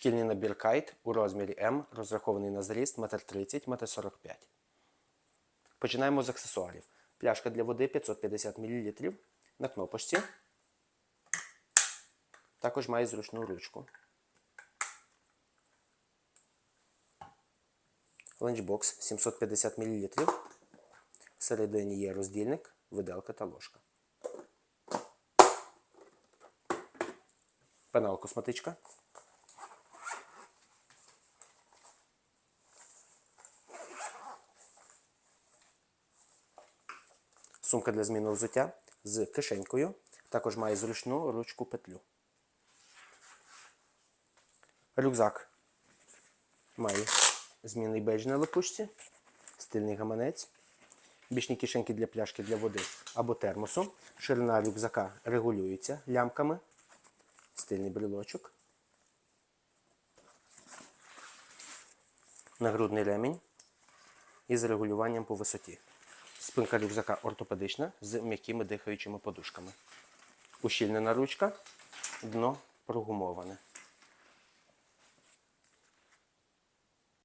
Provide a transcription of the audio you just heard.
Шкільний набір кайт у розмірі М, розрахований на зріст 1,30 м, 1,45 м. Починаємо з аксесуарів. Пляшка для води 550 мл на кнопочці. Також має зручну ручку. Ланчбокс 750 мл. Всередині є роздільник, виделка та ложка. Пенал косметичка. Сумка для зміни взуття з кишенькою. Також має зручну ручку петлю. Рюкзак має змінний бейдж на липучці, стильний гаманець, бічні кишеньки для пляшки для води або термосу. Ширина рюкзака регулюється лямками, стильний брелочок, нагрудний ремінь із регулюванням по висоті. Спинка рюкзака ортопедична з м'якими дихаючими подушками. Ущільнена ручка, дно прогумоване.